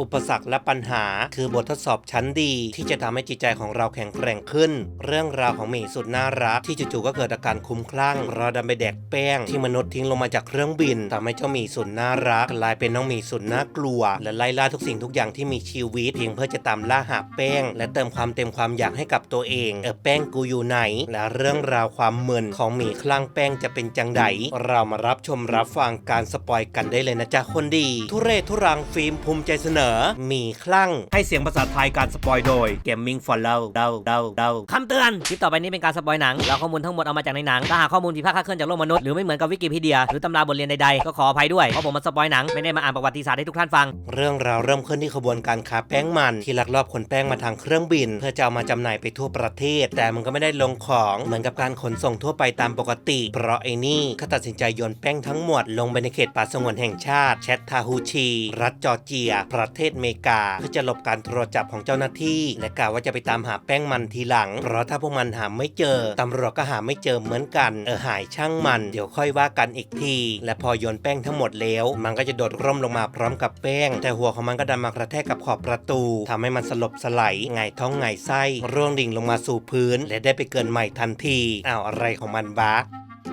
อุปสรรคและปัญหา คือบททดสอบชั้นดี ที่จะทำให้จิตใจของเราแข็งแกร่งขึ้น เรื่องราวของหมีสุดน่ารัก ที่จู่ๆก็เกิดอาการคุ้มคลั่งเราดันไปแดกแป้ง ที่มนุษย์ทิ้งลงมาจากเครื่องบินทำให้เจ้าหมีสุดน่ารักกลายเป็นน้องหมีสุดน่ากลัว และไล่ล่าทุกสิ่งทุกอย่างที่มีชีวิตเพียงเพื่อจะตามล่าหาแป้ง และเติมความเต็มความอยากให้กับตัวเองเออแป้งกูอยู่ไหน และเรื่องราวความมึนของหมีคลั่งแป้งจะเป็นจังไดเรามารับชมรับฟังการสปอยกันได้เลยนะจ๊ะคนดี ทุเรศทุรังฟิล์มภูมิใจเสนอหมีคลั่ง ให้เสียงภาษาไทยการสปอยโดย Gaming for Love เดาเดาเดาคำเตือน คลิปต่อไปนี้เป็นการสปอยหนังแล้วข้อมูลทั้งหมดเอามาจากในหนัง ถ้าหากข้อมูลผิดพลาดคลาดเคลื่อนจากโลกมนุษย์ หรือไม่เหมือนกับวิกิพีเดีย หรือตำราบทเรียนใดๆ ก็ขออภัยด้วย เพราะผมมาสปอยหนัง ไม่ได้มาอ่านประวัติศาสตร์ให้ทุกท่านฟัง เรื่องราวเริ่มขึ้นที่ขบวนการค้าแป้งมัน ที่ลักลอบขนแป้งมาทางเครื่องบิน เพื่อจะเอามาจำหน่ายไปทั่วประเทศ แต่มันก็ไม่ได้ลงของเหมือนกับการขนส่งทั่วไปตามปกติ เพราะไอ้นี่เขาตัดสินใจโยนแป้งทั้งหมดลงไปในเขตป่าสงวนแห่งชาติแชตทาฮูชี รัฐจอร์เจีย ประเทศอเมริกา เพื่อจะหลบการตรวจจับของเจ้าหน้าที่ และกล่าวว่าจะไปตามหาแป้งมันทีหลัง เพราะถ้าพวกมันหาไม่เจอตำรวจก็หาไม่เจอเหมือนกัน เออหายช่างมันเดี๋ยวค่อยว่ากันอีกที และพอโยนแป้งทั้งหมดแล้ว มันก็จะโดดร่มลงมาพร้อมกับแป้ง แต่หัวของมันก็ดันมากระแทกกับขอบประตูทำให้มันสลบสลายไงายท้องไงายไส้ร่วงดิ่งลงมาสู่พื้น และได้ไปเกินใหม่ทันทีอ้าวอะไรของมันบ้า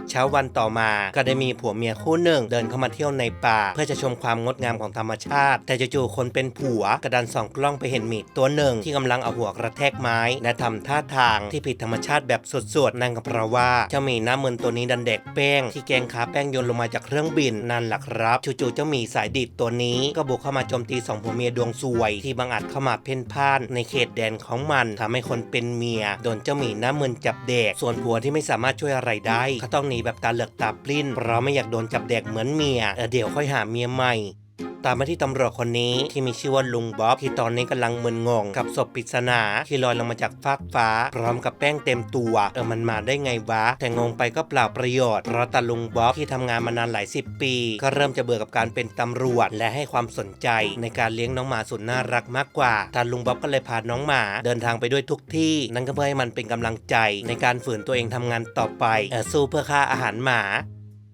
เช้าวันต่อมาก็ได้มีผัวเมียคู่หนึ่ง เดินเข้ามาเที่ยวในป่า เพื่อจะชมความงดงามของธรรมชาติ แต่จู่ๆคนเป็นผัวกระดันส่องกล้องไปเห็นหมีตัวหนึ่ง ที่กำลังเอาหัวกระแทกไม้ และทำท่าทางที่ผิดธรรมชาติแบบสุดๆนั่นก็เพราะว่าเจ้าหมีหน้ามึนตัวนี้ดันเด็กแป้งที่แกงขาแป้งโยนลงมาจากเครื่องบินนั่นแหละครับจู่ๆเจ้าหมีสายดิบตัวนี้ ก็บุกเข้ามาโจมตีสองผัวเมียดวงสวย ที่บังอาจเข้ามาเพ่นพ่านในเขตแดนของมันทำให้คนเป็นเมียโดนเจ้าหมีหน้ามึนจับเด็กส่วนผัวที่ไม่สามารถช่วยอะไรได้เขาต้องหนีแบบตาเหลือกตาปลิ้นเพราะไม่อยากโดนจับแดกเหมือนเมียเเดี๋ยวค่อยหาเมียใหม่ ตามมาที่ตำรวจคนนี้ที่มีชื่อว่าลุงบ๊อบที่ตอนนี้กำลังมึนงง กับศพปริศนาที่ลอยลงมาจากฟากฟ้า พร้อมกับแป้งเต็มตัวเออมันมาได้ไงวะ แต่งงไปก็เปล่าประโยชน์เพราะตาลุงบ๊อบที่ทำงานมานานหลายสิบปี ก็เริ่มจะเบื่อกับการเป็นตำรวจ และให้ความสนใจในการเลี้ยงน้องหมาสุดน่ารักมากกว่าตาลุงบ๊อบก็เลยพาน้องหมา เดินทางไปด้วยทุกที่ นั่นก็เพื่อให้มันเป็นกำลังใจ ในการฝืนตัวเองทำงานต่อไปเออสู้เพื่อค่าอาหารหมา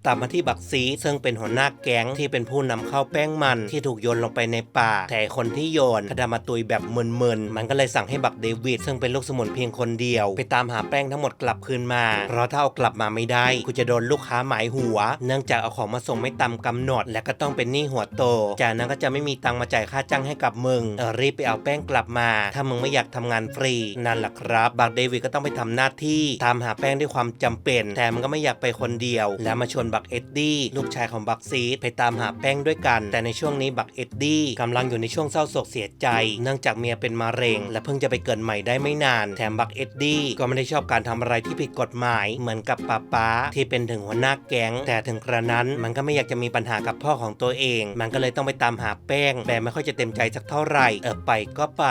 ตามมาที่บักซีซึ่งเป็นหัวหน้าแก๊งที่เป็นผู้นำเข้าแป้งมันที่ถูกโยนลงไปในป่า แต่คนที่โยนกระดามาตุยแบบมึนๆ มันก็เลยสั่งให้บักเดวิดซึ่งเป็นลูกสมุนเพียงคนเดียว ไปตามหาแป้งทั้งหมดกลับคืนมา เพราะถ้าเอากลับมาไม่ได้กูจะโดนลูกค้าหมายหัว เนื่องจากเอาของมาส่งไม่ตามกำหนด และก็ต้องเป็นหนี้หัวโต จากนั้นก็จะไม่มีตังมาจ่ายค่าจ้างให้กับมึงเออรีบไปเอาแป้งกลับมา ถ้ามึงไม่อยากทำงานฟรีนั่นแหละครับบักเดวิดก็ต้องไปทำหน้าที่ตามหาแป้งด้วยความจำเป็น แต่มันก็ไม่อยากไปคนเดียว แล้วมาชวนบักเอ็ดดี้ลูกชายของบักซีดไปตามหาแป้งด้วยกัน แต่ในช่วงนี้บักเอ็ดดี้กำลังอยู่ในช่วงเศร้าโศกเสียใจ เนื่องจากเมียเป็นมะเร็ง และเพิ่งจะไปเกิดใหม่ได้ไม่นาน แถมบักเอ็ดดี้ก็ไม่ได้ชอบการทำอะไรที่ผิดกฎหมาย เหมือนกับป้าป้าที่เป็นถึงหัวหน้าแก๊ง แต่ถึงกระนั้นมันก็ไม่อยากจะมีปัญหากับพ่อของตัวเอง มันก็เลยต้องไปตามหาแป้ง แต่ไม่ค่อยจะเต็มใจสักเท่าไหร่ เออไปก็ไป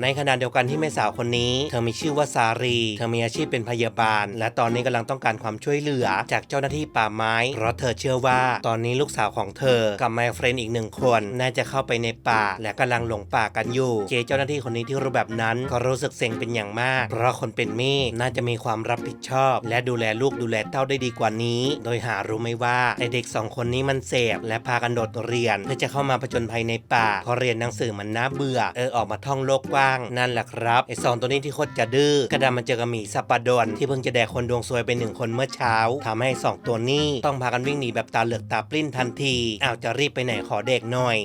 ในขณะเดียวกันที่แม่สาวคนนี้ เธอมีชื่อว่าซารี เธอมีอาชีพเป็นพยาบาล และตอนนี้กำลังต้องการความช่วยเหลือจากเจ้าหน้าที่ป่าไม้ เพราะเธอเชื่อว่าตอนนี้ลูกสาวของเธอกับแม่เฟรนอีกหนึ่งคนน่าจะเข้าไปในป่า และกำลังหลงป่ากันอยู่ เจเจ้าหน้าที่คนนี้ที่รู้แบบนั้นก็รู้สึกเซ็งเป็นอย่างมาก เพราะคนเป็นแม่น่าจะมีความรับผิดชอบ และดูแลลูกดูแลเต้าได้ดีกว่านี้ โดยหารู้ไหมว่าไอเด็กสองคนนี้มันเสพและพากันโดดเรียนเพื่อจะเข้ามาผจญภัยในป่าเพราะเรียนหนังสือมันน่าเบื่อเออออกมาท่องโลกกว้างนั่นแหละครับไอสองตัวนี้ที่โคตรจะดื้อกระดามันเจอกับหมีสัปปะดนที่เพิ่งจะแดกคนดวงซวยไปหนึ่งคนเมื่อเช้าทำให้สองตัวนี้ต้องพากันวิ่งหนีแบบตาเหลือกตาปลิ้นทันทีอ้าวจะรีบไปไหนขอเด็กหน่อย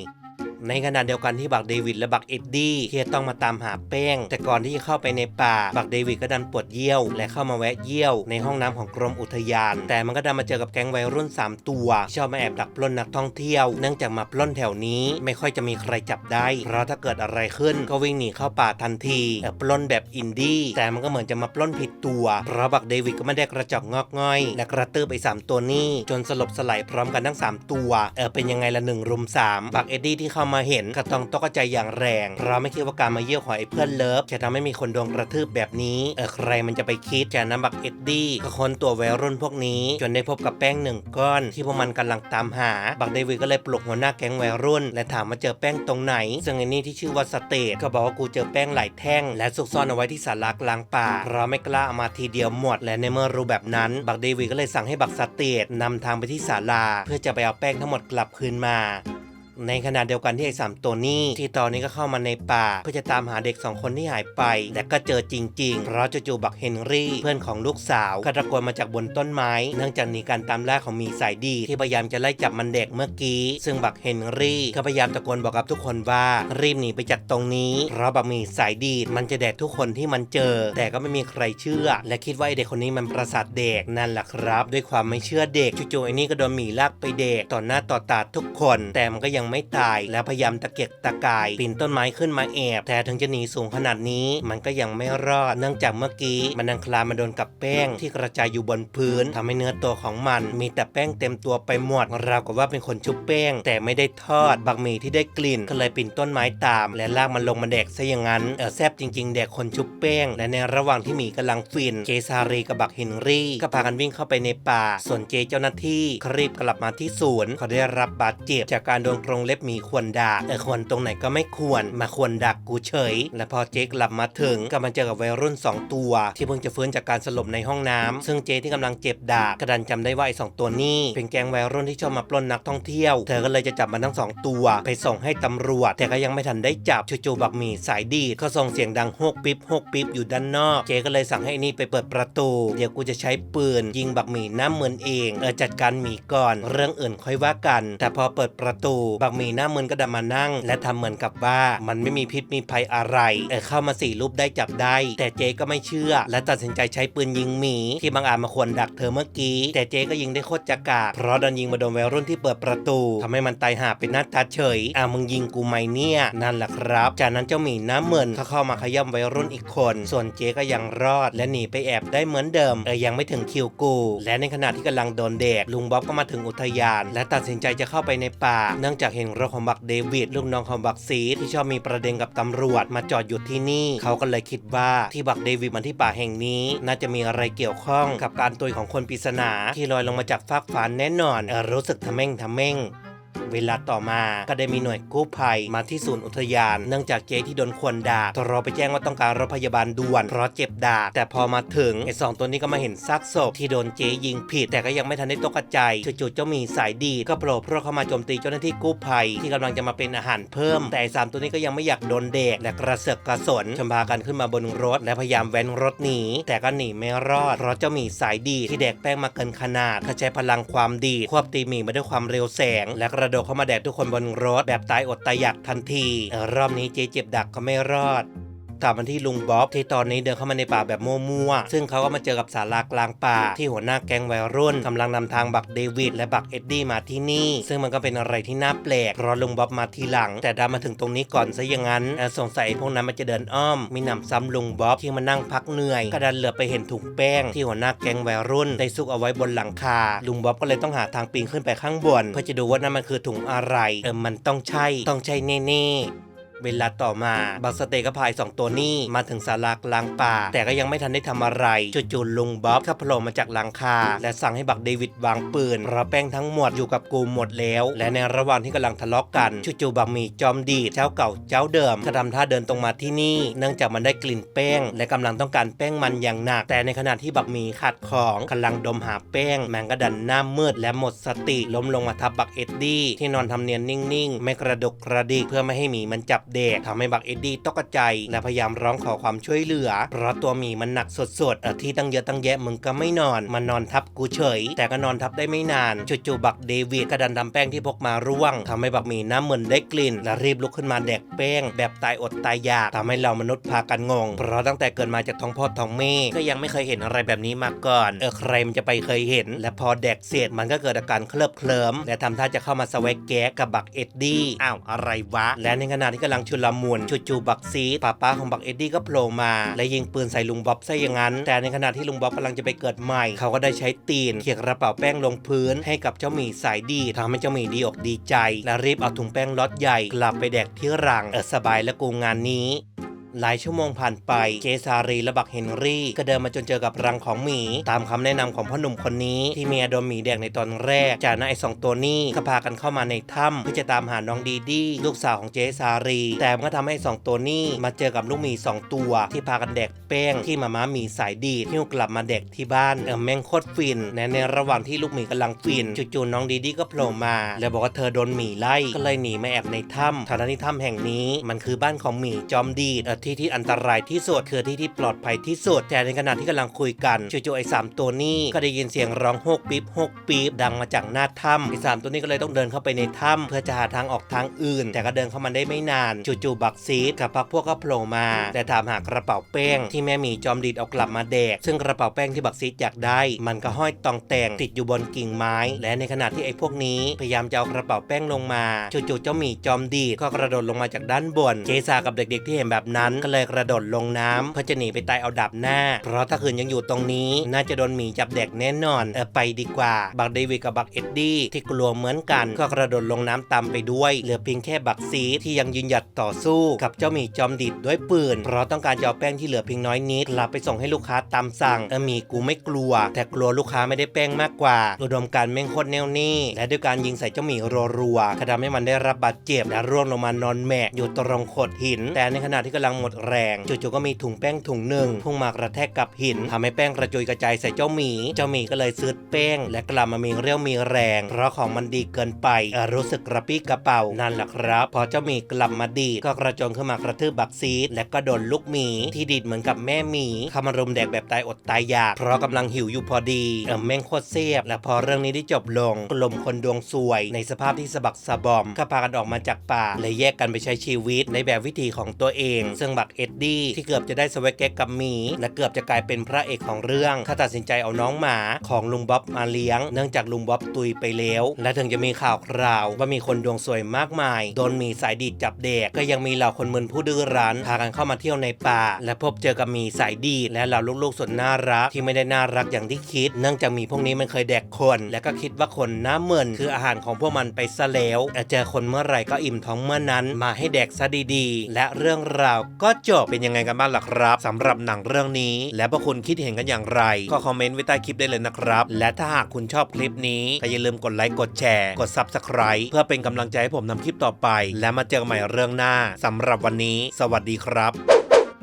ในขณะเดียวกันที่บักเดวิดและบักเอ็ดดี้ที่ต้องมาตามหาแป้ง แต่ก่อนที่จะเข้าไปในป่า บักเดวิดก็ดันปวดเยี่ยว และเข้ามาแวะเยี่ยวในห้องน้ำของกรมอุทยาน แต่มันก็ดันมาเจอกับแก๊งวัยรุ่น 3 ตัวที่ชอบมาแอบดักปล้นนักท่องเที่ยว เนื่องจากมาปล้นแถวนี้ไม่ค่อยจะมีใครจับได้ เพราะถ้าเกิดอะไรขึ้นก็วิ่งหนีเข้าป่าทันทีเออปล้นแบบอินดี้แต่มันก็เหมือนจะมาปล้นผิดตัว เพราะบักเดวิดก็ไม่ได้กระจอกงอกง่อยและกระตือไปสามตัวนี้ จนสลบสลายพร้อมกันทั้งสามตัวเออเป็นยังไงละหนึ่งรุมสามบักเอ็ดดี้ที่เข้ามาเห็นก็ต้องตกใจอย่างแรง เพราะไม่คิดว่าการมาเยี่ยวของไอ้เพื่อนเลิฟ จะทำให้มีคนโดนกระทืบแบบนี้เออใครมันจะไปคิดจากนั้นบักเอ็ดดี้ก็ค้นตัววัยรุ่นพวกนี้ จนได้พบกับแป้งหนึ่งก้อน ที่พวกมันกำลังตามหา บักเดวิดก็เลยปลุกหัวหน้าแก๊งวัยรุ่น และถามมาเจอแป้งตรงไหน ซึ่งไอ้นี่ที่ชื่อว่าสเตทก็บอกว่ากูเจอแป้งหลายแท่ง และซุกซ่อนเอาไว้ที่ศาลากลางป่าเพราะไม่กล้าเอามาทีเดียวหมดและในเมื่อรู้แบบนั้น บักเดวิดก็เลยสั่งให้บักสเตทนำทางไปที่ศาลา เพื่อจะไปเอาแป้งทั้งหมดกลับคืนมา ในขณะเดียวกันที่ไอ้สามตัวนี้ ที่ตอนนี้ก็เข้ามาในป่า เพื่อจะตามหาเด็กสองคนที่หายไป แต่ก็เจอจริงๆ เพราะจู่ๆบักเฮนรี่เพื่อนของลูกสาวก็ตะโกนมาจากบนต้นไม้ เนื่องจากหนีการตามล่าของมีสายดี ที่พยายามจะไล่จับมันเด็กเมื่อกี้ ซึ่งบักเฮนรี่ก็พยายามตะโกนบอกกับทุกคนว่ารีบหนีไปจากตรงนี้ เพราะบักมีสายดีมันจะแดกทุกคนที่มันเจอ แต่ก็ไม่มีใครเชื่อ และคิดว่าไอเด็กคนนี้มันประสาทเด็กนั่นแหละครับ ด้วยความไม่เชื่อเด็กจู่ๆไอ้นี่ก็โดนหมีลากไปเด็กต่อหน้าต่อตาทุกคน แต่มันก็ยังไม่ตาย และพยายามตะเกียกตะกายปีนต้นไม้ขึ้นมาแอบแต่ถึงจะหนีสูงขนาดนี้ มันก็ยังไม่รอด เนื่องจากเมื่อกี้มันนังคลานมาโดนกับแป้งที่กระจายอยู่บนพื้นทำให้เนื้อตัวของมัน มีแต่แป้งเต็มตัวไปหมดราวกับว่าเป็นคนชุบแป้ง แต่ไม่ได้ทอดบักหมี่ที่ได้กลิ่นก็เลยปีนต้นไม้ตาม และลากมันลงมาแดกซะอย่างนั้นเออแซบจริง ๆ แดกคนชุบแป้ง และในระหว่างที่หมีกำลังฟินเจซารีกับบักเฮนรี่ก็พากันวิ่งเข้าไปในป่า ส่วนเจเจ้าหน้าที่รีบกลับมาที่ศูนย์เขาได้รับบาดเจ็บจากการโดนกรงเล็บมีขวนดากเออควรตรงไหนก็ไม่ควรมาควรดักกูเฉย และพอเจกลับมาถึงก็มาเจอกับวัยรุ่น 2 ตัว ที่เพิ่งจะฟื้นจากการสลบในห้องน้ำซึ่งเจที่กำลังเจ็บดาบกระดันจำได้ว่าไอ้สองตัวนี้ เป็นแก๊งวัยรุ่นที่ชอบมาปล้นนักท่องเที่ยว เธอก็เลยจะจับมันทั้งสองตัว ไปส่งให้ตำรวจ แต่ก็ยังไม่ทันได้จับจู่ๆบักหมีสายดีก็ส่งเสียงดังโฮกปิ๊บโฮกปิ๊บอยู่ด้านนอก เจก็เลยสั่งให้นี่ไปเปิดประตู เดี๋ยวกูจะใช้ปืน ยิงบักหมีน้าเหมือนเองเออจัดการหมีก่อน เรื่องอื่นค่อยว่ากัน แต่พอเปิดประตูบักหมีหน้าเมือนก็ดันมานั่ง และทำเหมือนกับว่ามันไม่มีพิษมีภัยอะไรเออเข้ามาสี่รูปได้จับได้ แต่เจก็ไม่เชื่อ และตัดสินใจใช้ปืนยิงหมี ที่บางอาจมาควรดักเธอเมื่อกี้ แต่เจก็ยิงได้โคตรจักาเพราะโดนยิงมาโดนวัยรุ่นที่เปิดประตูทำให้มันตายหาเป็นหน้าตาเฉยอะมึงยิงกูไหมเนี่ยนั่นแหละครับ จากนั้นเจ้าหมีหน้าเหมือนก็เข้ามาขย่ำวัยรุ่นอีกคน ส่วนเจก็ยังรอด และหนีไปแอบได้เหมือนเดิมเออยังไม่ถึงคิวกู และในขณะที่กำลังโดนเด็กลุงบ๊อบก็มาถึงอุทยาน และตัดสินใจจะเข้าไปในป่า เนื่องจากเห็นรถของบักเดวิดลูกน้องของบักซีดที่ชอบมีประเด็นกับตำรวจมาจอดอยู่ที่นี่ เขาก็เลยคิดว่าที่บักเดวิดมาที่ป่าแห่งนี้ น่าจะมีอะไรเกี่ยวข้องกับการตุยของคนปริศนาที่ลอยลงมาจากฟากฟ้าแน่นอนเออรู้สึกทะเม่งทะเม่ง เวลาต่อมาก็ได้มีหน่วยกู้ภัยมาที่ศูนย์อุทยาน เนื่องจากเจ๊ที่โดนควนดาบตรอไปแจ้งว่าต้องการรถพยาบาลด่วนเพราะเจ็บดาบแต่พอมาถึงไอ้สองตัวนี้ก็มาเห็นซากศพที่โดนเจ๊ยิงผิด แต่ก็ยังไม่ทันได้ตกกระจจู่ๆเจ้ามีสายดีก็โผล่เพราะเข้ามาโจมตีเจ้าหน้าที่กู้ภัย ที่กำลังจะมาเป็นอาหารเพิ่ม แต่ไอ้สามตัวนี้ก็ยังไม่อยากโดนเด็กและกระเสือกกระสนจนพากันขึ้นมาบนรถ และพยายามแว้นรถหนีแต่ก็หนีไม่รอดเพราะเจ้าหมีสายดีที่แดกแป้งมาเกินขนาดเขาใช้พลังความดีควบตีหมีมาด้วยความเร็วแสงและกระโดดเข้ามาแดกทุกคนบนรถแบบตายอดตายอยากทันที รอบนี้เจ๊เจ็บดักก็ไม่รอด กลับมาที่ลุงบ๊อบที่ตอนนี้เดินเข้ามาในป่าแบบมั่วๆซึ่งเขาก็มาเจอกับศาลากลางป่า ที่หัวหน้าแก๊งวัยรุ่นกำลังนำทางบักเดวิดและบักเอ็ดดี้มาที่นี่ ซึ่งมันก็เป็นอะไรที่น่าแปลกเพราะลุงบ๊อบมาทีหลัง แต่ดันมาถึงตรงนี้ก่อนซะอย่างนั้นสงสัยพวกนั้นมันจะเดินอ้อม มีหนำซ้ำลุงบ๊อบที่มานั่งพักเหนื่อยก็ดันเหลือไปเห็นถุงแป้ง ที่หัวหน้าแก๊งวัยรุ่นได้ซุกเอาไว้บนหลังคา ลุงบ๊อบก็เลยต้องหาทางปีนขึ้นไปข้างบนเพื่อจะดูว่านั่นมันคือถุงอะไรเออมันต้องใช่ต้องใช่แน่ๆ เวลาต่อมาบักสเตก็พายสองตัวนี้มาถึงศาลากลางป่า แต่ก็ยังไม่ทันได้ทำอะไรจู่ๆลุงบ๊อบก็โผล่มาจากหลังคา และสั่งให้บักเดวิดวางปืนเพราะแป้งทั้งหมดอยู่กับกูหมดแล้ว และในระหว่างที่กำลังทะเลาะกันจู่ๆบักมีจอมดีดเจ้าเก่าเจ้าเดิมก็ทำท่าเดินตรงมาที่นี่ เนื่องจากมันได้กลิ่นแป้ง และกำลังต้องการแป้งมันอย่างหนัก แต่ในขณะที่บักมีขาดของกำลังดมหาแป้งแมงก็ดันหน้ามืดและหมดสติล้มลงมาทับบักเอ็ดดี้ที่นอนทำเนียนนิ่งๆ ไม่กระดกกระดิกเพื่อไม่ให้หมีมันจับเด็กทำให้บักเอ็ดดี้ตกกระใจและพยายามร้องขอความช่วยเหลือ เพราะตัวหมีมันหนักสดๆเออที่ตั้งเยอะตั้งแยะมึงก็ไม่นอน มันนอนทับกูเฉย แต่ก็นอนทับได้ไม่นานจู่ๆบักเดวิดก็ดันทำแป้งที่พกมาร่วงทำให้บักหมีน้ำเหมือนได้กลิ่น และรีบลุกขึ้นมาแดกแป้ง แบบตายอดตายอยากทำให้เรามนุษย์พากันงง เพราะตั้งแต่เกิดมาจากท้องพ่อท้องแม่ก็ยังไม่เคยเห็นอะไรแบบนี้มาก่อนเออใครมันจะไปเคยเห็น และพอแดกเสร็จมันก็เกิดอาการเคลิบเคลิ้มและทำท่าจะเข้ามาสวกแกะกับบักเอ็ดดี้อ้าวอะไรวะ และในขณะที่กำลังชุลมุนจู่ๆบักซีดป้าป้าของบักเอ็ดดี้ก็โผล่มา และยิงปืนใส่ลุงบ๊อบซะอย่างนั้น แต่ในขณะที่ลุงบ๊อบกำลังจะไปเกิดใหม่ เขาก็ได้ใช้ตีนเขี่ยกระเป๋าแป้งลงพื้นให้กับเจ้าหมีสายดีทำให้เจ้าหมีดีอกดีใจ และรีบเอาถุงแป้งล็อตใหญ่กลับไปแดกที่รังเออสบายและกูงานนี้ หลายชั่วโมงผ่านไปเจสารีและบักเฮนรี่ ก็เดินมาจนเจอกับรังของหมี ตามคำแนะนำของพ่อหนุ่มคนนี้ ที่เมียโดนหมีแดกในตอนแรก จากนั้นไอ้สองตัวนี้ก็พากันเข้ามาในถ้ำเพื่อจะตามหาน้องดีดีลูกสาวของเจสารี แต่มันก็ทำให้สองตัวนี้มาเจอกับลูกหมีสองตัว ที่พากันแดกแป้งที่มาม่าหมีสายดีที่กลับมาแดกที่บ้านเออแม่งโคตรฟินและในระหว่างที่ลูกหมีกำลังฟินจู่ๆน้องดีดีก็โผล่มา แล้วบอกว่าเธอโดนหมีไล่ก็เลยหนีมาแอบในถ้ำทางที่ถ้ำแห่งนี้มันคือบ้านของหมีจอมดีดเออที่ที่อันตรายที่สุดคือที่ที่ปลอดภัยที่สุด แต่ในขณะที่กำลังคุยกันจู่ๆไอ้สามตัวนี้ก็ได้ยินเสียงร้องโฮกปี๊บโฮกปี๊บดังมาจากหน้าถ้ำไอ้สามตัวนี้ก็เลยต้องเดินเข้าไปในถ้ำเพื่อจะหาทางออกทางอื่น แต่ก็เดินเข้ามาได้ไม่นานจู่ๆบักซีดกับพักพวกก็โผล่มา แต่ถามหากระเป๋าแป้งที่แม่หมีจอมดีดเอากลับมาแดก ซึ่งกระเป๋าแป้งที่บักซีดอยากได้ มันก็ห้อยตองแต่งติดอยู่บนกิ่งไม้ และในขณะที่ไอ้พวกนี้พยายามจะเอากระเป๋าแป้งลงมาจู่ๆเจ้าหมีจอมดีดก็กระโดดลงมาจากด้านบน เจสากับเด็กๆที่เห็นแบบนั้นก็เลยกระโดดลงน้ำเพื่อจะหนีไปตายเอาดับหน้า เพราะถ้าคืนยังอยู่ตรงนี้ น่าจะโดนหมีจับแดกแน่นอนเออไปดีกว่า บักเดวิดกับบักเอ็ดดี้ที่กลัวเหมือนกัน ก็กระโดดลงน้ำตามไปด้วย เหลือเพียงแค่บักซีที่ยังยืนหยัดต่อสู้กับเจ้าหมีจอมดิดด้วยปืน เพราะต้องการจะเอาแป้งที่เหลือเพียงน้อยนิดกลับไปส่งให้ลูกค้าตามสั่งเออหมีกูไม่กลัว แต่กลัวลูกค้าไม่ได้แป้งมากกว่า อุดมการแม่งโคตรแน่วแน่และด้วยการยิงใส่เจ้าหมีรัวๆก็ทำให้มันได้รับบาดเจ็บและร่วงลงมานอนแหมกอยู่ตรงโขดหิน แต่ในขณะที่กำลังหมดแรงจู่ๆก็มีถุงแป้งถุงหนึ่งพุ่งมากระแทกกับหินทำให้แป้งกระจุยกระจายใส่เจ้าหมี เจ้าหมีก็เลยซื้อแป้ง และกลับมามีเรี่ยวมีแรง เพราะของมันดีเกินไปเอ่อรู้สึกกระปี้กระเป๋านั่นแหละครับ พอเจ้าหมีกลับมาดีดก็กระโจนขึ้นมากระทืบบักซีดและก็โดนลูกหมี ที่ดีดเหมือนกับแม่หมีเข้ามารุมแดกแบบตายอดตายอยาก เพราะกำลังหิวอยู่พอดีเออแม่งโคตรเสียบ และพอเรื่องนี้ได้จบลงกลุ่มคนดวงสวย ในสภาพที่สะบักสะบอมก็พากันออกมาจากป่าและแยกกันไปใช้ชีวิตในแบบวิธีของตัวเองซึ่งบักเอ็ดดี้ที่เกือบจะได้สวกเก็กกับหมี และเกือบจะกลายเป็นพระเอกของเรื่องเขาตัดสินใจเอาน้องหมาของลุงบ๊อบมาเลี้ยง เนื่องจากลุงบ๊อบตุยไปแล้ว และถึงจะมีข่าวคราว ว่ามีคนดวงสวยมากมาย โดนหมีสายดีดจับเด็กก็ยังมีเหล่าคนมึนผู้ดื้อรั้นพากันเข้ามาเที่ยวในป่า และพบเจอกับหมีสายดีดและเหล่าลูกๆส่วนน่ารักที่ไม่ได้น่ารักอย่างที่คิด เนื่องจากหมีพวกนี้มันเคยแดกคน และก็คิดว่าคนน้าเหมือนคืออาหารของพวกมันไปซะแล้วแต่เจอคนเมื่อไหร่ก็อิ่มท้องเมื่อนั้นมาให้แดกซะดีๆ และเรื่องราวก็จบเป็นยังไงกันบ้างล่ะครับสำหรับหนังเรื่องนี้ และพวกคุณคิดเห็นกันอย่างไร ก็คอมเมนต์ไว้ใต้คลิปได้เลยนะครับ และถ้าหากคุณชอบคลิปนี้ก็อย่าลืมกดไลค์กดแชร์ กด Subscribe เพื่อเป็นกำลังใจให้ผมทำคลิปต่อไป และมาเจอกันใหม่เรื่องหน้าสำหรับวันนี้ สวัสดีครับ